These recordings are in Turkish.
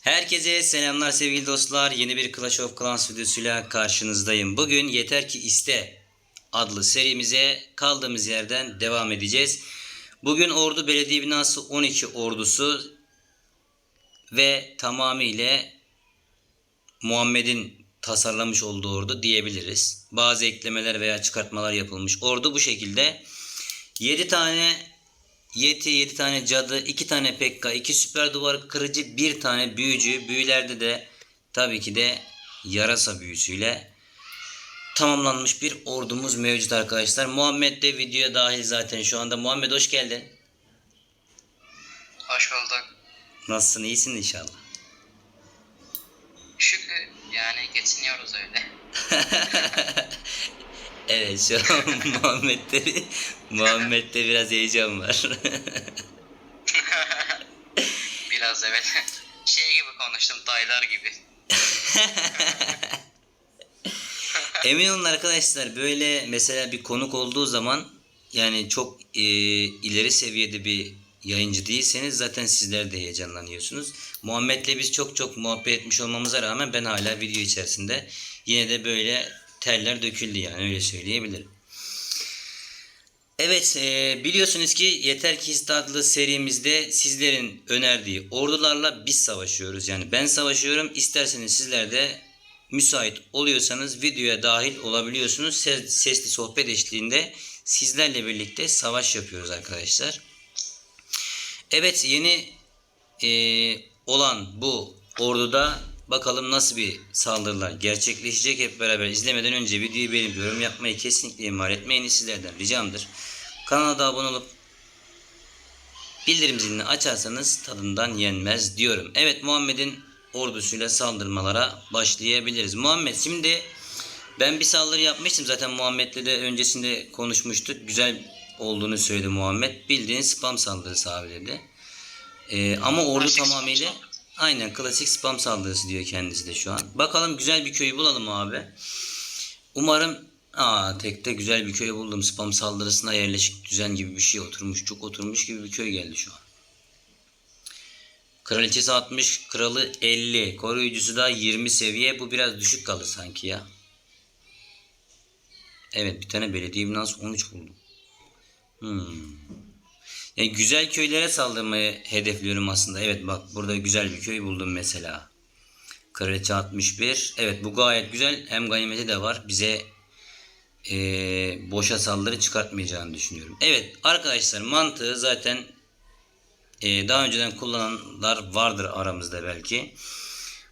Herkese selamlar sevgili dostlar. Yeni bir Clash of Clans videosuyla karşınızdayım. Bugün Yeter ki iste adlı serimize kaldığımız yerden devam edeceğiz. Bugün Ordu Belediye Binası 12 ordusu ve tamamıyla Muhammed'in tasarlamış olduğu ordu diyebiliriz. Bazı eklemeler veya çıkartmalar yapılmış. Ordu bu şekilde 7 tane Yeti, 7 tane cadı, 2 tane pekka, 2 süper duvar kırıcı, 1 tane büyücü. Büyülerde de tabii ki de yarasa büyüsüyle tamamlanmış bir ordumuz mevcut arkadaşlar. Muhammed de videoya dahil zaten şu anda. Muhammed hoş geldin. Hoş bulduk. Nasılsın? İyisin inşallah. Şükür yani geçiniyoruz öyle. Evet şu an Muhammed'de, Muhammed'de biraz heyecan var. Biraz evet. Şey gibi konuştum dayılar gibi. Emin olun arkadaşlar böyle mesela bir konuk olduğu zaman yani çok e, ileri seviyede bir yayıncı değilseniz zaten sizler de heyecanlanıyorsunuz. Muhammed'le biz çok çok muhabbet etmiş olmamıza rağmen ben hala video içerisinde yine de böyle terler döküldü yani öyle söyleyebilirim. Evet e, biliyorsunuz ki Yeter ki İste adlı serimizde sizlerin önerdiği ordularla biz savaşıyoruz. Yani ben savaşıyorum isterseniz sizler de müsait oluyorsanız videoya dahil olabiliyorsunuz. Ses- Sesli sohbet eşliğinde sizlerle birlikte savaş yapıyoruz arkadaşlar. Evet yeni e, olan bu orduda bakalım nasıl bir saldırılar gerçekleşecek hep beraber izlemeden önce videoyu beğenip yorum yapmayı kesinlikle ihmal etmeyin sizlerden ricamdır. Kanala da abone olup bildirim zilini açarsanız tadından yenmez diyorum. Evet Muhammed'in ordusuyla saldırmalara başlayabiliriz. Muhammed şimdi ben bir saldırı yapmıştım zaten Muhammed'le de öncesinde konuşmuştuk. Güzel olduğunu söyledi Muhammed. Bildiğin spam saldırısı abi dedi. Ee, ama ordu tamamıyla. Aynen klasik spam saldırısı diyor kendisi de şu an. Bakalım güzel bir köyü bulalım abi. Umarım Aa tekte güzel bir köy buldum. Spam saldırısına yerleşik düzen gibi bir şey oturmuş. Çok oturmuş gibi bir köy geldi şu an. Kraliçesi 60, kralı 50, koruyucusu da 20 seviye. Bu biraz düşük kalır sanki ya. Evet bir tane belediye binası 13 buldum. Hmm. Yani güzel köylere saldırmayı hedefliyorum aslında. Evet bak burada güzel bir köy buldum mesela. Kraliçe 61. Evet bu gayet güzel. Hem ganimeti de var. Bize eee, boşa saldırı çıkartmayacağını düşünüyorum. Evet arkadaşlar mantığı zaten eee, daha önceden kullananlar vardır aramızda belki.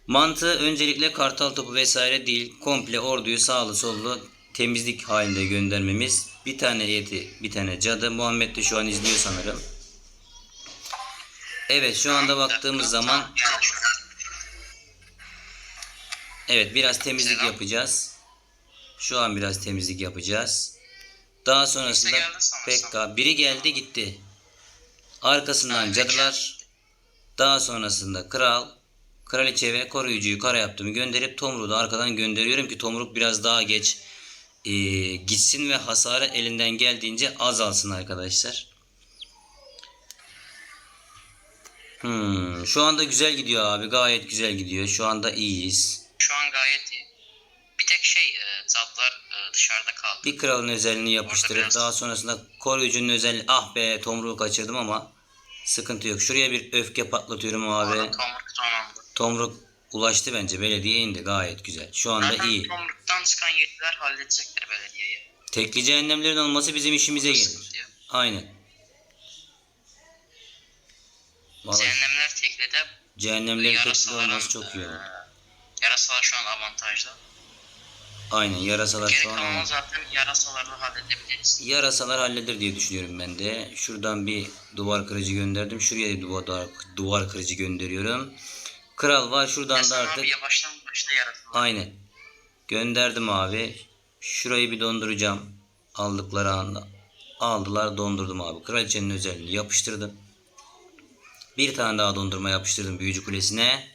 Mantığı öncelikle kartal topu vesaire değil. Komple orduyu sağlı sollu temizlik halinde göndermemiz. Bir tane yeti, bir tane cadı. Muhammed de şu an izliyor sanırım. Evet şu anda baktığımız zaman Evet biraz temizlik yapacağız. Şu an biraz temizlik yapacağız. Daha sonrasında. Pekka biri geldi gitti. Arkasından cadılar. Daha sonrasında kral, kraliçe ve koruyucuyu kara yaptım. Gönderip Tomruk'u da arkadan gönderiyorum ki Tomruk biraz daha geç e, gitsin ve hasarı elinden geldiğince azalsın arkadaşlar. Hmm, şu anda güzel gidiyor abi. Gayet güzel gidiyor. Şu anda iyiyiz. Şu an gayet iyi. Bir tek şey e, zatlar e, dışarıda kaldı. Bir kralın özelliğini yapıştırıp biraz- daha sonrasında koruyucunun özelliği ah be tomruğu kaçırdım ama sıkıntı yok. Şuraya bir öfke patlatıyorum abi. Orada tomruk tamamdı. Tomruk ulaştı bence belediyeye indi gayet güzel. Şu anda Zaten iyi. tomruktan çıkan yetiler halledecektir belediyeyi. Tekli cehennemlerin olması bizim işimize gelir. Aynen. Vallahi Cehennemler teklede cehennemlerin tekli yarasaların olması çok iyi e, olur. yarasalar şu an avantajda. Aynen yarasalar Geri şu an kalanı zaten yarasalarla halledebiliriz. Yarasalar halleder diye düşünüyorum ben de. Şuradan bir duvar kırıcı gönderdim. Şuraya da duvar, duvar kırıcı gönderiyorum. Kral var şuradan da Hasan artık. abi yavaştan başla yarasalar. Aynen. Gönderdim abi. Şurayı bir donduracağım. Aldıkları anda. Aldılar dondurdum abi. Kraliçenin özelliğini yapıştırdım. Bir tane daha dondurma yapıştırdım büyücü kulesine.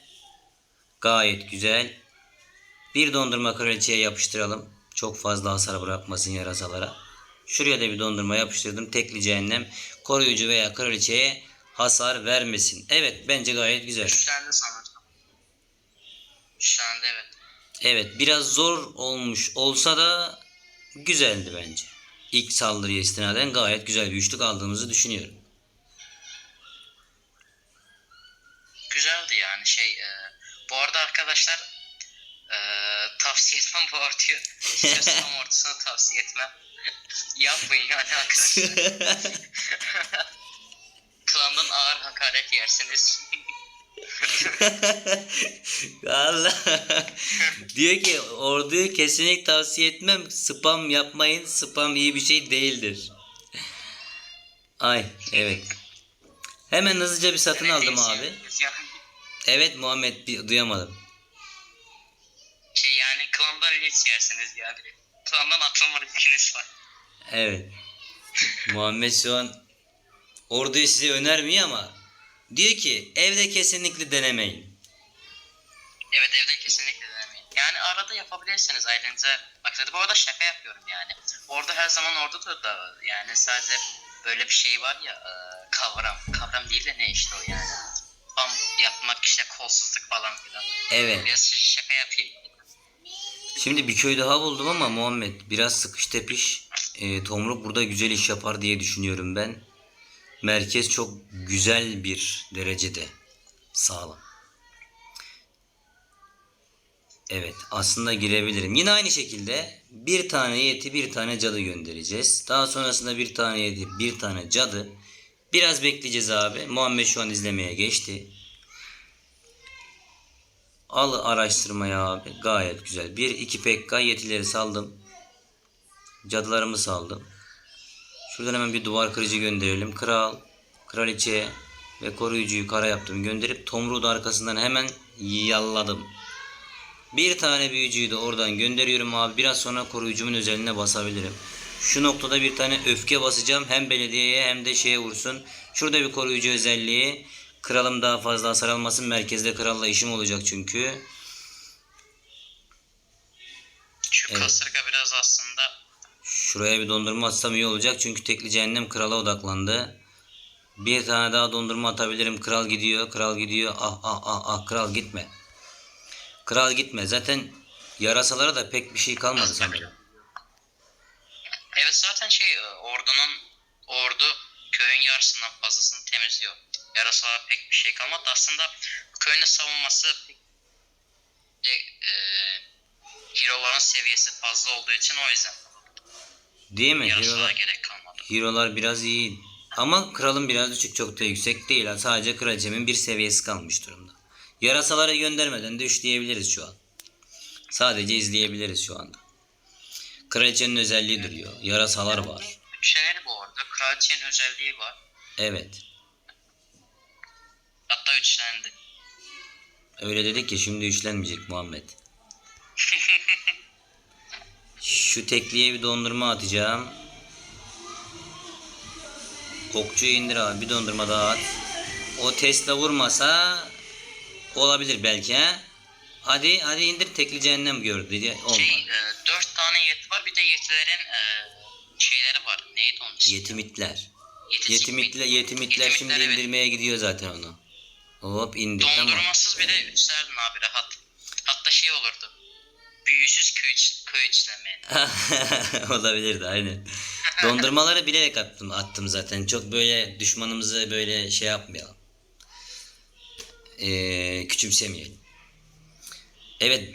Gayet güzel. Bir dondurma kraliçeye yapıştıralım. Çok fazla hasar bırakmasın yarasalara. Şuraya da bir dondurma yapıştırdım. Tekli cehennem koruyucu veya kraliçeye hasar vermesin. Evet bence gayet güzel. Güçlendi sanırsam. Güçlendi evet. Evet biraz zor olmuş olsa da güzeldi bence. İlk saldırıya istinaden gayet güzel bir üçlük aldığımızı düşünüyorum. Güzeldi yani şey. e, bu arada arkadaşlar e, tavsiye etmem bu orduyu. İstiyorsam ordusunu tavsiye etmem. Yapmayın yani arkadaşlar. Klandan ağır hakaret yersiniz. Allah. Diyor ki orduyu kesinlikle tavsiye etmem. Spam yapmayın. Spam iyi bir şey değildir. Ay evet. Hemen hızlıca bir satın aldım abi. Evet Muhammed bir duyamadım. şey yani klandan linç yersiniz yani. Klandan atılma riskiniz var. Evet. Muhammed şu an orduyu size önermiyor ama diyor ki evde kesinlikle denemeyin. Evet evde kesinlikle denemeyin. Yani arada yapabilirsiniz ailenize. Bak bu arada şaka yapıyorum yani. Orada her zaman orada da yani sadece böyle bir şey var ya e, kavram. Kavram değil de ne işte o yani. Tam yapmak işte kolsuzluk falan filan. Evet. Biraz ş- şaka yapayım. Şimdi bir köy daha buldum ama Muhammed biraz sıkış tepiş. E, Tomruk burada güzel iş yapar diye düşünüyorum ben. Merkez çok güzel bir derecede sağlam. Evet aslında girebilirim. Yine aynı şekilde bir tane yeti bir tane cadı göndereceğiz. Daha sonrasında bir tane yeti bir tane cadı. Biraz bekleyeceğiz abi. Muhammed şu an izlemeye geçti. Al araştırmaya abi. Gayet güzel. 1 2 PK yetileri saldım. Cadılarımı saldım. Şuradan hemen bir duvar kırıcı gönderelim. Kral, kraliçe ve koruyucuyu kara yaptım. Gönderip Tomruğu da arkasından hemen yalladım. Bir tane büyücüyü de oradan gönderiyorum abi. Biraz sonra koruyucumun özeline basabilirim. Şu noktada bir tane öfke basacağım. Hem belediyeye hem de şeye vursun. Şurada bir koruyucu özelliği. Kralım daha fazla hasar almasın. Merkezde kralla işim olacak çünkü. Şu Evet. kasırga biraz aslında Şuraya bir dondurma atsam iyi olacak. Çünkü tekli cehennem krala odaklandı. Bir tane daha dondurma atabilirim. Kral gidiyor. Kral gidiyor. Ah ah ah ah. Kral gitme. Kral gitme. Zaten yarasalara da pek bir şey kalmadı sanırım. Evet zaten şey e, ordunun ordu köyün yarısından fazlasını temizliyor. Yarasalar pek bir şey kalmadı. Aslında köyün savunması de, e, hero'ların seviyesi fazla olduğu için o yüzden Değil mi? yarasalara Hero'lar, gerek kalmadı. hero'lar biraz iyi. Ama kralın biraz düşük. Çok da yüksek değil. Sadece kraliçemin bir seviyesi kalmış durumda. Yarasaları göndermeden de üçleyebiliriz şu an. Sadece izleyebiliriz şu anda. Kraliçenin özelliği duruyor. Yarasalar var. Üçlenir bu arada. Kraliçenin özelliği var. Evet. Hatta üçlendi. Öyle dedik ya şimdi üçlenmeyecek Muhammed. Şu tekliye bir dondurma atacağım. Okçuyu indir abi bir dondurma daha at. O Tesla vurmasa olabilir belki ha. Hadi hadi indir tekli cehennem gördü diye olmadı. Şey, e, dört tane yeti var. Bir de yetilerin e, şeyleri var. Neydi onun ismi? Yetimitler. Yeti- Yetimitler, yetimitler şimdi Yetimitler, evet. indirmeye gidiyor zaten onu. Hop indi tamam. Dondurmasız bir de üçlerdin abi rahat. Hatta şey olurdu. Büyüsüz köy, köy içleme. Olabilirdi aynen. Dondurmaları bilerek attım attım zaten. Çok böyle düşmanımızı böyle şey yapmayalım. Ee, küçümsemeyelim. Evet.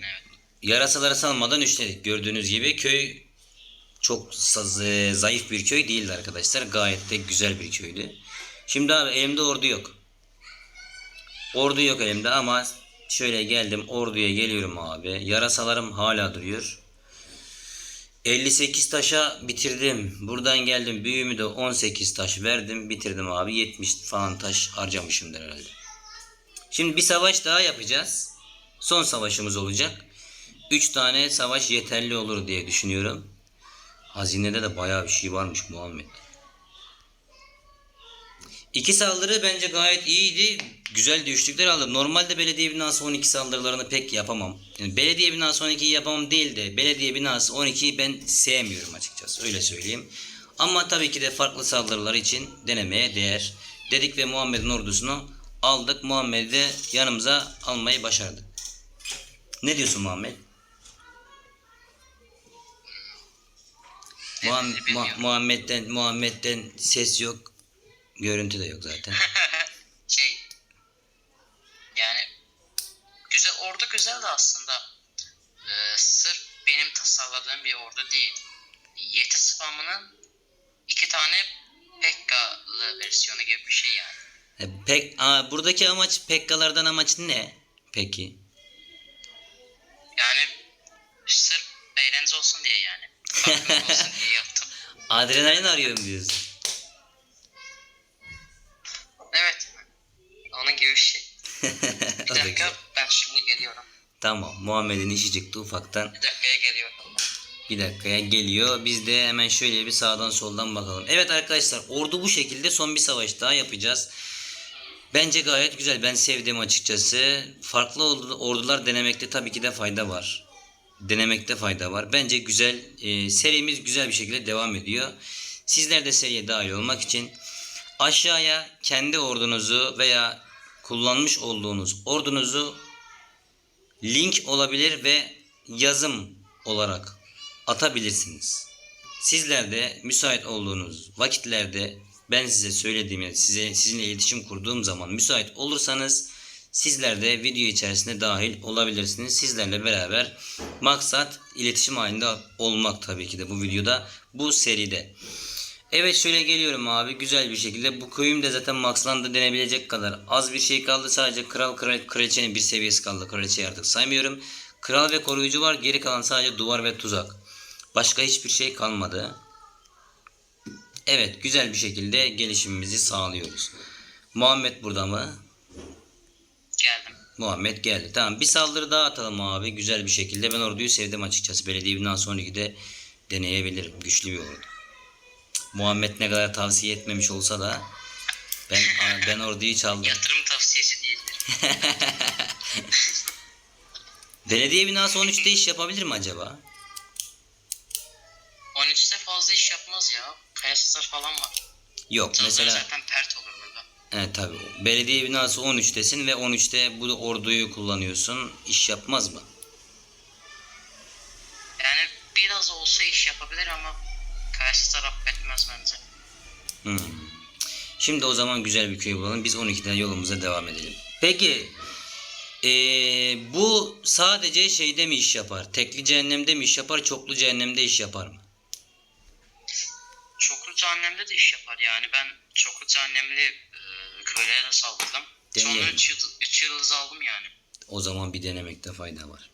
Yarasaları salmadan üçledik. Gördüğünüz gibi köy çok sa- zayıf bir köy değildi arkadaşlar. Gayet de güzel bir köydü. Şimdi abi elimde ordu yok. Ordu yok elimde ama şöyle geldim orduya geliyorum abi. Yarasalarım hala duruyor. 58 taşa bitirdim. Buradan geldim büyüğümü de 18 taş verdim. Bitirdim abi. 70 falan taş harcamışımdır herhalde. Şimdi bir savaş daha yapacağız. Son savaşımız olacak. 3 tane savaş yeterli olur diye düşünüyorum. Hazinede de bayağı bir şey varmış Muhammed. İki saldırı bence gayet iyiydi. Güzel düştükler aldım. Normalde belediye binası 12 saldırılarını pek yapamam. Yani belediye binası 12'yi yapamam değil de belediye binası 12'yi ben sevmiyorum açıkçası. Öyle söyleyeyim. Ama tabii ki de farklı saldırılar için denemeye değer. Dedik ve Muhammed'in ordusunu aldık. Muhammed'i de yanımıza almayı başardık. Ne diyorsun Muhammed? Muham- Dediğini bilmiyorum. Mu- Muhammed'den Muhammed'den ses yok. Görüntü de yok zaten. şey yani güzel ordu güzeldi aslında. Ee, sırf benim tasarladığım bir ordu değil. Yeti spamının iki tane Pekka'lı versiyonu gibi bir şey yani. E, Pek Aa, buradaki amaç Pekkalardan amaç ne? Peki. Yani sırf eğlence olsun diye yani. Olsun diye yaptım. Adrenalin arıyorum diyorsun. Bir da dakika ben şimdi geliyorum. Tamam Muhammed'in işi çıktı ufaktan. Bir dakikaya geliyorum. Bir dakikaya geliyor. Biz de hemen şöyle bir sağdan soldan bakalım. Evet arkadaşlar ordu bu şekilde son bir savaş daha yapacağız. Bence gayet güzel. Ben sevdim açıkçası. Farklı ordu- ordular denemekte tabii ki de fayda var. Denemekte fayda var. Bence güzel. e, serimiz güzel bir şekilde devam ediyor. Sizler de seriye dahil olmak için aşağıya kendi ordunuzu veya kullanmış olduğunuz ordunuzu link olabilir ve yazım olarak atabilirsiniz. Sizler de müsait olduğunuz vakitlerde ben size söylediğim size sizinle iletişim kurduğum zaman müsait olursanız sizler de video içerisinde dahil olabilirsiniz. Sizlerle beraber maksat iletişim halinde olmak tabii ki de bu videoda bu seride. Evet şöyle geliyorum abi güzel bir şekilde. Bu köyüm de zaten maxlandı denebilecek kadar az bir şey kaldı. Sadece kral kral kraliçenin bir seviyesi kaldı. Kraliçeyi artık saymıyorum. Kral ve koruyucu var. Geri kalan sadece duvar ve tuzak. Başka hiçbir şey kalmadı. Evet güzel bir şekilde gelişimimizi sağlıyoruz. Muhammed burada mı? Geldim. Muhammed geldi. Tamam bir saldırı daha atalım abi güzel bir şekilde. Ben orduyu sevdim açıkçası. Belediye binası sonraki de deneyebilirim. Güçlü bir ordu. Muhammed ne kadar tavsiye etmemiş olsa da ben ben orduyu çaldım. Yatırım tavsiyesi değildir. Belediye binası 13'te iş yapabilir mi acaba? 13'te fazla iş yapmaz ya. Kayasızlar falan var. Yok Mesela... mesela zaten pert olur burada. evet tabi belediye binası 13'tesin ve 13'te bu orduyu kullanıyorsun. İş yapmaz mı? Yani biraz olsa iş yapabilir ama Kayasızlar affetmez bence. Hmm. Şimdi o zaman güzel bir köy bulalım. Biz 12'den yolumuza devam edelim. Peki ee, bu sadece şeyde mi iş yapar? Tekli cehennemde mi iş yapar? Çoklu cehennemde iş yapar mı? Çoklu cehennemde de iş yapar yani. Ben çoklu cehennemli e, köylere de. Sonra Deneyelim. 3 yıldız, üç yıldız aldım yani. O zaman bir denemekte fayda var.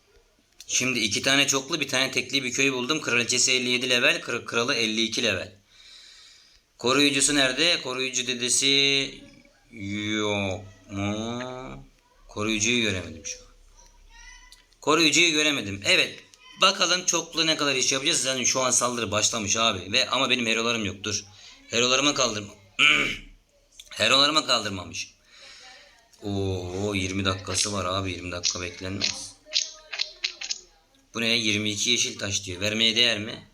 Şimdi iki tane çoklu bir tane tekli bir köy buldum. Kraliçesi 57 level, kra- kralı 52 level. Koruyucusu nerede? Koruyucu dedesi yok mu? Koruyucuyu göremedim şu an. Koruyucuyu göremedim. Evet. Bakalım çoklu ne kadar iş yapacağız. Yani şu an saldırı başlamış abi. Ve ama benim herolarım yok. Dur. Herolarıma kaldırma. Herolarıma kaldırmamış. Oo 20 dakikası var abi 20 dakika beklenmez. Bu ne 22 yeşil taş diyor. Vermeye değer mi?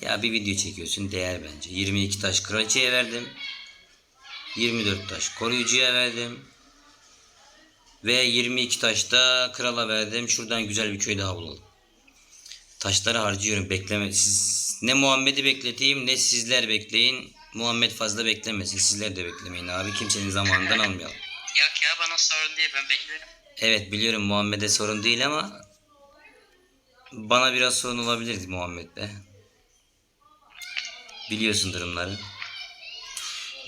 Ya bir video çekiyorsun değer bence. 22 taş kraliçeye verdim. 24 taş koruyucuya verdim. Ve 22 taş da krala verdim. Şuradan güzel bir köy daha bulalım. Taşları harcıyorum. Bekleme. Siz, ne Muhammed'i bekleteyim ne sizler bekleyin. Muhammed fazla beklemesin. Sizler de beklemeyin abi. Kimsenin zamanından almayalım. Yok ya bana sorun değil ben beklerim. Evet biliyorum Muhammed'e sorun değil ama bana biraz sorun olabilirdi Muhammed'le. Biliyorsun durumları.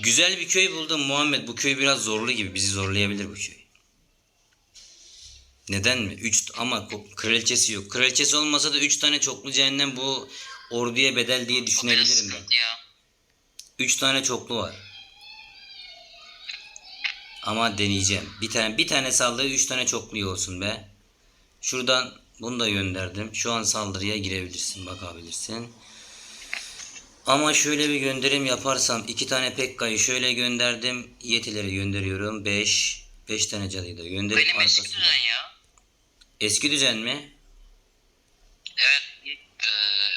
Güzel bir köy buldum Muhammed. Bu köy biraz zorlu gibi. Bizi zorlayabilir bu köy. Neden mi? 3 ama kraliçesi yok. Kraliçesi olmasa da 3 tane çoklu cehennem bu orduya bedel diye düşünebilirim ben. sıkıntı ya. 3 tane çoklu var. Ama deneyeceğim. Bir tane bir tane saldırı 3 tane çoklu olsun be. Şuradan bunu da gönderdim. Şu an saldırıya girebilirsin, bakabilirsin. Ama şöyle bir gönderim yaparsam iki tane Pekka'yı şöyle gönderdim. Yetileri gönderiyorum. 5 5 tane cadıyı da gönderip Benim eski düzen ya. Eski düzen mi? Evet. E,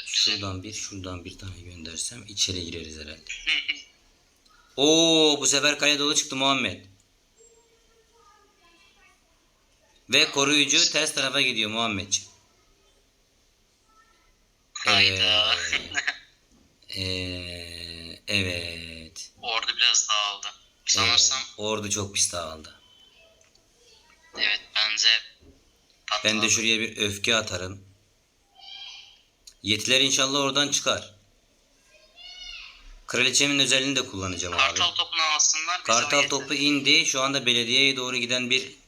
düzen. Şuradan bir, şuradan bir tane göndersem içeri gireriz herhalde. Oo bu sefer kale dolu çıktı Muhammed. Ve koruyucu ters tarafa gidiyor Muhammedciğim. Hayda. Ee, evet. Ordu biraz dağıldı. Ee, Sanırsam ordu çok pis dağıldı. evet bence patladı. Ben de şuraya bir öfke atarım. Yetiler inşallah oradan çıkar. Kraliçemin özelliğini de kullanacağım abi. Kartal topunu alsınlar. Kartal topu indi. Şu anda belediyeye doğru giden bir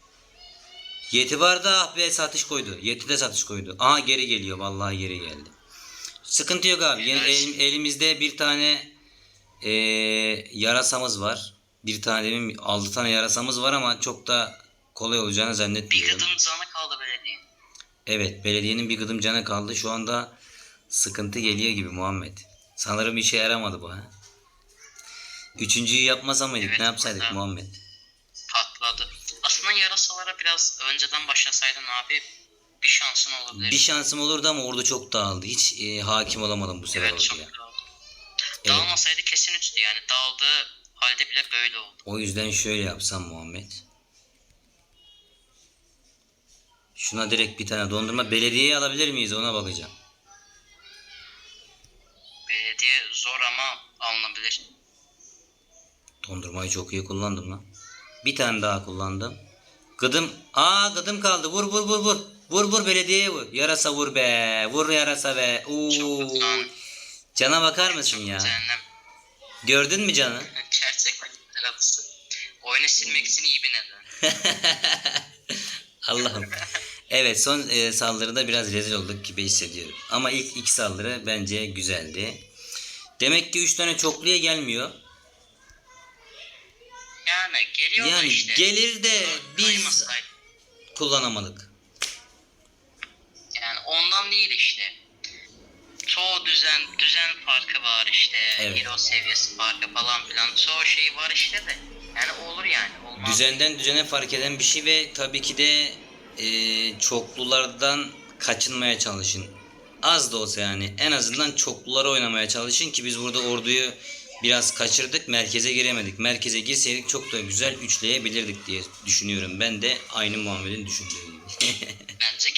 Yeti vardı ah be satış koydu. Yeti de satış koydu. Aha geri geliyor. Vallahi geri geldi. Sıkıntı yok abi. Evet. elim- elimizde bir tane eee, yarasamız var. Bir tane demin 6 tane yarasamız var ama çok da kolay olacağını Bir zannetmiyorum. gıdım canı kaldı belediyenin. Evet belediyenin bir gıdım canı kaldı. Şu anda sıkıntı geliyor gibi Muhammed. Sanırım işe yaramadı bu ha. Üçüncüyü yapmasa mıydık Evet, ne yapsaydık burada- Muhammed? Patladı. Aslında yarasalara biraz önceden başlasaydın abi bir şansın olabilir. Bir şansım olurdu ama orada çok dağıldı. Hiç e, hakim olamadım bu sefer evet çok orduya. dağıldı. Evet. Dağılmasaydı kesin üçtü yani. Dağıldığı halde bile böyle oldu. O yüzden şöyle yapsam Muhammed. Şuna direkt bir tane dondurma. Belediyeye alabilir miyiz ona bakacağım. Belediye zor ama alınabilir. Dondurmayı çok iyi kullandım lan. Bir tane daha kullandım. Gıdım. Aa gıdım kaldı. Vur vur vur vur. Vur vur belediyeye vur. Yarasa vur be. Vur yarasa be. Oo. Cana bakar mısın ya? cehennem. Gördün mü canı? Yaratısı. Oyunu silmek için iyi bir neden. Allah'ım. Evet son e, saldırıda biraz rezil olduk gibi hissediyorum. Ama ilk iki saldırı bence güzeldi. Demek ki 3 tane çokluya gelmiyor. Yani geliyor da Yani işte. gelir de biz kullanamadık. Ondan değil işte. Çoğu düzen düzen farkı var işte. Evet. Hero seviyesi farkı falan filan. Çoğu şey var işte de. Yani olur yani. Olmaz. Düzenden düzene fark eden bir şey ve tabii ki de e, çoklulardan kaçınmaya çalışın. Az da olsa yani en azından çokluları oynamaya çalışın ki biz burada orduyu biraz kaçırdık merkeze giremedik. Merkeze girseydik çok da güzel üçleyebilirdik diye düşünüyorum. Ben de aynı Muhammed'in düşündüğü gibi. Bence.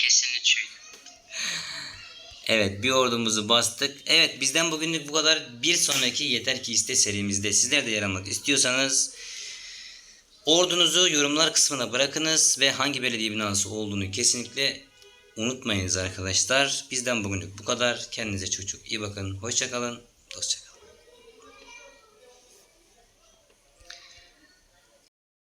Evet bir ordumuzu bastık. Evet bizden bugünlük bu kadar. Bir sonraki Yeter ki iste serimizde sizler de yer almak istiyorsanız ordunuzu yorumlar kısmına bırakınız ve hangi belediye binası olduğunu kesinlikle unutmayınız arkadaşlar. Bizden bugünlük bu kadar. Kendinize çok çok iyi bakın. Hoşçakalın. Dostçakalın.